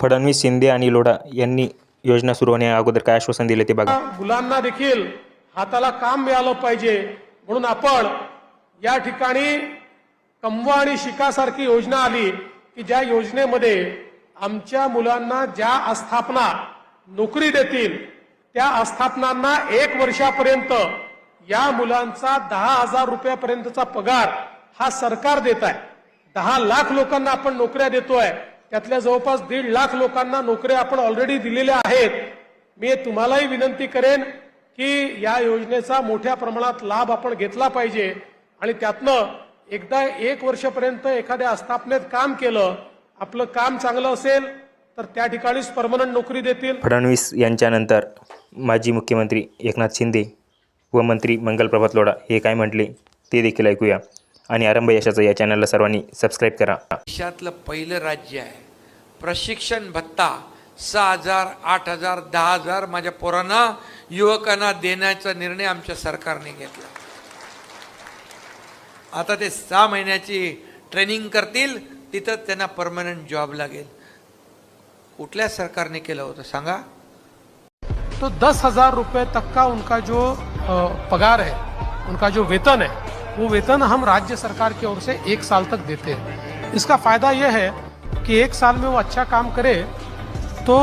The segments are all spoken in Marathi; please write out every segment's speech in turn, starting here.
फडणवीस शिंदे आणि लोढा यांनी योजना सुरू होण्या अगोदर काय आश्वासन दिले ते बघा. मुलांना देखील हाताला काम मिळालं पाहिजे. म्हणून आपण या ठिकाणी कमवा आणि शिकासारखी योजना आली की ज्या योजनेमध्ये आमच्या मुलांना ज्या आस्थापना नोकरी देतील त्या आस्थापनांना एक वर्षापर्यंत या मुलांचा दहा हजार रुपयापर्यंतचा पगार हा सरकार देत आहे. दहा लाख लोकांना आपण नोकऱ्या देतोय. त्यातल्या जवळपास दीड लाख लोकांना नोकऱ्या आपण ऑलरेडी दिलेल्या आहेत. मी तुम्हालाही विनंती करेन की या योजनेचा मोठ्या प्रमाणात लाभ आपण घेतला पाहिजे. आणि त्यातनं एकदा एक वर्षपर्यंत एखाद्या आस्थापनेत काम केलं आपलं काम चांगलं असेल तर त्या ठिकाणीच परमनंट नोकरी देतील. फडणवीस यांच्यानंतर माजी मुख्यमंत्री एकनाथ शिंदे व मंत्री मंगलप्रभात लोढा हे काय म्हटले ते देखील ऐकूया. आणि आरंभ यशाचं या चॅनलला सर्वांनी सबस्क्राईब करा. देशातलं पहिलं राज्य आहे. प्रशिक्षण भत्ता सहा हजार आठ हजार दहा हजार माझ्या पोरांना युवकांना देण्याचा निर्णय आमच्या सरकारने घेतला. आता ते सहा महिन्याची ट्रेनिंग करतील तिथं त्यांना परमनंट जॉब लागेल. कुठल्या सरकारने केलं होतं सांगा? तो दस हजार रुपए तक का उनका जो पगार है उनका जो वेतन है वो वेतन हम राज्य सरकार की ओर से एक साल तक देते हैं। इसका फायदा यह है कि एक साल में वो अच्छा काम करे तो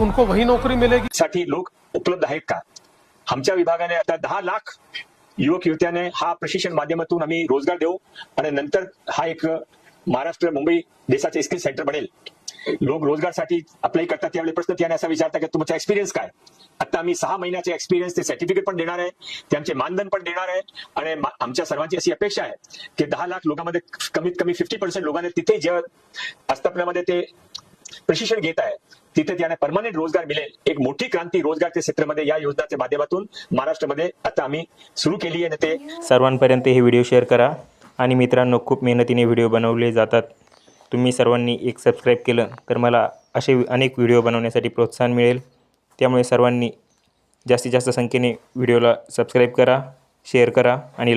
उनको वही नौकरी मिलेगी। साठी लोक उपलब्ध आहेत का? आमच्या विभागाने आता दहा लाख युवक युवत्याने हा प्रशिक्षण माध्यमातून आम्ही रोजगार देऊ आणि नंतर हा एक महाराष्ट्र मुंबई देशाचे स्किल सेंटर बनेल. लोक रोजगारसाठी अप्लाय करतात त्यावेळी प्रश्न त्याने असा विचारता की तुमचा एक्सपिरियन्स काय? आता आम्ही सहा महिन्याचे एक्सपिरियन्स ते सर्टिफिकेट पण देणार आहे. त्यांचे मानधन पण देणार आहे. आणि मा- आमच्या सर्वांची अशी अपेक्षा आहे की दहा लाख लोकांमध्ये कमीत कमी फिफ्टी पर्सेंट लोकांना तिथे जे आस्थापनामध्ये ते प्रशिक्षण घेत आहे तिथे त्यांना परमनंट रोजगार मिळेल. एक मोठी क्रांती रोजगारच्या क्षेत्रामध्ये या योजनाच्या माध्यमातून महाराष्ट्रामध्ये आता आम्ही सुरू केली आहे ते सर्वांपर्यंत हे व्हिडिओ शेअर करा. आणि मित्रांनो खूप मेहनतीने व्हिडिओ बनवले जातात. तुम्ही सर्वांनी एक सबस्क्राईब केलं तर मला असे अनेक व्हिडिओ बनवण्यासाठी प्रोत्साहन मिळेल. त्यामुळे सर्वांनी जास्तीत जास्त संख्येने व्हिडिओला सबस्क्राईब करा शेअर करा आणि